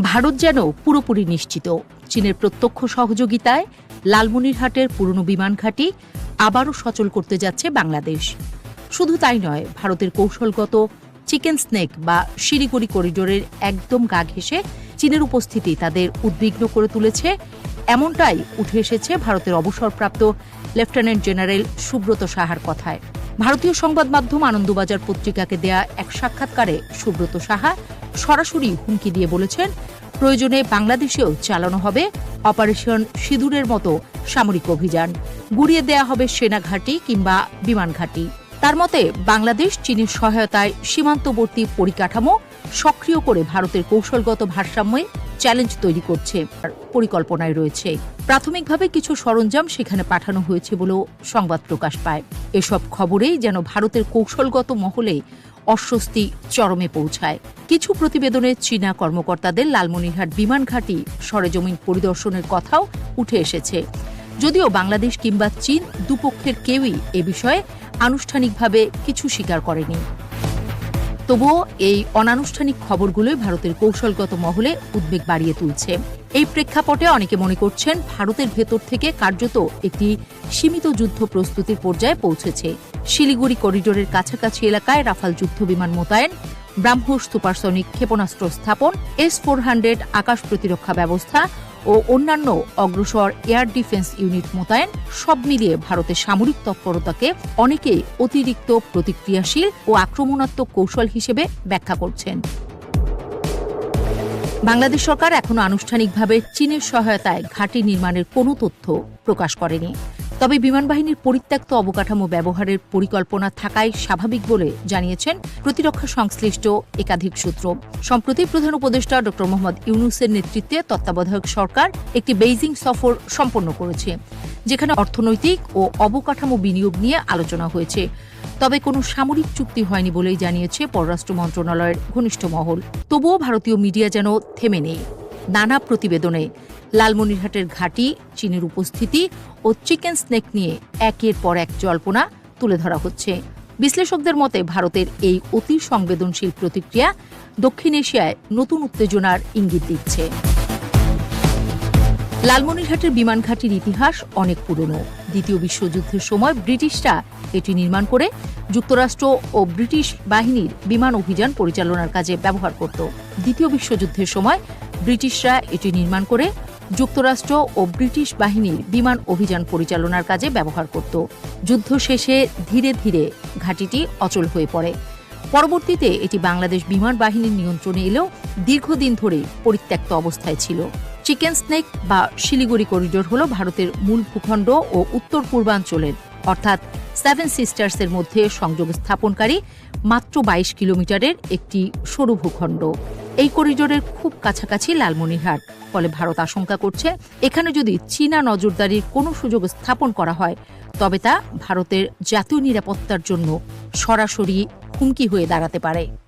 ভারত যেন পুরোপুরি নিশ্চিত। চীনের প্রত্যক্ষ সহযোগিতায় লালমনিরহাটের পুরনো বিমান ঘাঁটি আবারও সচল করতে যাচ্ছে বাংলাদেশ। শুধু তাই নয়, ভারতের কৌশলগত চিকেন স্নেক বা শিলিগুড়ি করিডোরের একদম গা ঘেঁষে চীনের উপস্থিতি তাদের উদ্বিগ্ন করে তুলেছে। এমনটাই উঠে এসেছে ভারতের অবসরপ্রাপ্ত লেফটেন্যান্ট জেনারেল সুব্রত সাহার কথায়। ভারতীয় সংবাদ মাধ্যম আনন্দবাজার পত্রিকাকে দেয়া এক সাক্ষাৎকারে সুব্রত সাহা সরাসরি হুমকি দিয়ে বলেছেন, প্রয়োজনে বাংলাদেশেও চালানো হবে অপারেশন সিঁদুরের মতো সামরিক অভিযান। গুড়িয়ে দেয়া হবে সেনা ঘাঁটি কিংবা বিমান ঘাঁটি। তার মতে, বাংলাদেশ চীনের সহায়তায় সীমান্তবর্তী পরিকাঠামো সক্রিয় করে ভারতের কৌশলগত ভারসাম্যে চ্যালেঞ্জ তৈরি করছে পরিকল্পনায় রয়েছে। প্রাথমিকভাবে কিছু সরঞ্জাম সেখানে পাঠানো হয়েছে বলেও সংবাদ প্রকাশ পায়। এসব খবরেই যেন ভারতের কৌশলগত মহলে অস্বস্তি চরমে পৌঁছায়। কিছু প্রতিবেদনে চীনা কর্মকর্তাদের লালমনিরহাট বিমান ঘাঁটি সরেজমিন পরিদর্শনের কথাও উঠে এসেছে। যদিও বাংলাদেশ কিংবা চীন দুপক্ষের কেউই এ বিষয়ে আনুষ্ঠানিকভাবে কিছু স্বীকার করেনি। তবুও এই অনানুষ্ঠানিক খবরগুলোই ভারতের কৌশলগত মহলে উদ্বেগ বাড়িয়ে তুলছে। এই প্রেক্ষাপটে অনেকে মনে করছেন ভারতের ভেতর থেকে কার্যত একটি সীমিত যুদ্ধ প্রস্তুতির পর্যায়ে পৌঁছেছে। শিলিগুড়ি করিডোরের কাছাকাছি এলাকায় রাফাল যুদ্ধ বিমান মোতায়েন, ব্রাহ্মস সুপারসনিক ক্ষেপণাস্ত্র স্থাপন, এস ফোর হান্ড্রেড আকাশ প্রতিরক্ষা ব্যবস্থা ও অন্যান্য অগ্রসর এয়ার ডিফেন্স ইউনিট মোতায়েন সব মিলিয়ে ভারতের সামরিক তৎপরতাকে অনেকেই অতিরিক্ত প্রতিক্রিয়াশীল ও আক্রমণাত্মক কৌশল হিসেবে ব্যাখ্যা করছেন। বাংলাদেশ সরকার এখনও আনুষ্ঠানিকভাবে চীনের সহায়তায় ঘাঁটি নির্মাণের কোনো তথ্য প্রকাশ করেনি। তবে বিমান বাহিনীর পরিত্যক্ত অবকাঠামো ব্যবহারের পরিকল্পনা থাকাই স্বাভাবিক বলে জানিয়েছেন প্রতিরক্ষা সংশ্লিষ্ট একাধিক সূত্র। সম্প্রতি প্রধান উপদেষ্টা ড. মোহাম্মদ ইউনুসের নেতৃত্বে তত্ত্বাবধায়ক সরকার একটি বেইজিং সফর সম্পন্ন করেছে, যেখানে অর্থনৈতিক ও অবকাঠামো বিনিয়োগ নিয়ে আলোচনা হয়েছে। তবে কোনো সামরিক চুক্তি হয়নি বলেই জানিয়েছে পররাষ্ট্র মন্ত্রণালয়ের ঘনিষ্ঠ মহল। তবুও ভারতীয় মিডিয়া যেন থেমে নেই। নানা প্রতিবেদনে লালমনিরহাটের ঘাঁটি, চীনের উপস্থিতি ও চিকেন স্নেক নিয়ে একের পর এক জল্পনা তুলে ধরা হচ্ছে। বিশ্লেষকদের মতে ভারতের এই অতি সংবেদনশীল প্রতিক্রিয়া দক্ষিণ এশিয়ায় নতুন উত্তেজনার ইঙ্গিত দিচ্ছে। লালমনিরহাটের বিমান ঘাঁটির ইতিহাস অনেক পুরনো। দ্বিতীয় বিশ্বযুদ্ধের সময় ব্রিটিশরা এটি নির্মাণ করে যুক্তরাষ্ট্র ও ব্রিটিশ বাহিনীর বিমান অভিযান পরিচালনার কাজে ব্যবহার করত। দ্বিতীয় বিশ্বযুদ্ধের সময় ব্রিটিশরা এটি নির্মাণ করে যুক্তরাষ্ট্র ও ব্রিটিশ বাহিনীর বিমান অভিযান পরিচালনার কাজে ব্যবহার করত। যুদ্ধ শেষে ধীরে ধীরে ঘাঁটিটি অচল হয়ে পড়ে। পরবর্তীতে এটি বাংলাদেশ বিমান বাহিনীর নিয়ন্ত্রণে এলেও দীর্ঘদিন ধরে পরিত্যক্ত অবস্থায় ছিল। চিকেন স্নেক বা শিলিগুড়ি করিডোর হল ভারতের মূল ভূখণ্ড ও উত্তর পূর্বাঞ্চলের, অর্থাৎ সেভেন সিস্টার্সের মধ্যে সংযোগ স্থাপনকারী মাত্র বাইশ কিলোমিটারের একটি সরু ভূখণ্ড। এই করিডোরের খুব কাছাকাছি লালমনিহাট ফলে ভারত আশঙ্কা করছে এখানে যদি চীনা নজরদারির কোনো সুযোগ স্থাপন করা হয়, তবে তা ভারতের জাতীয় নিরাপত্তার জন্য সরাসরি হুমকি হয়ে দাঁড়াতে পারে।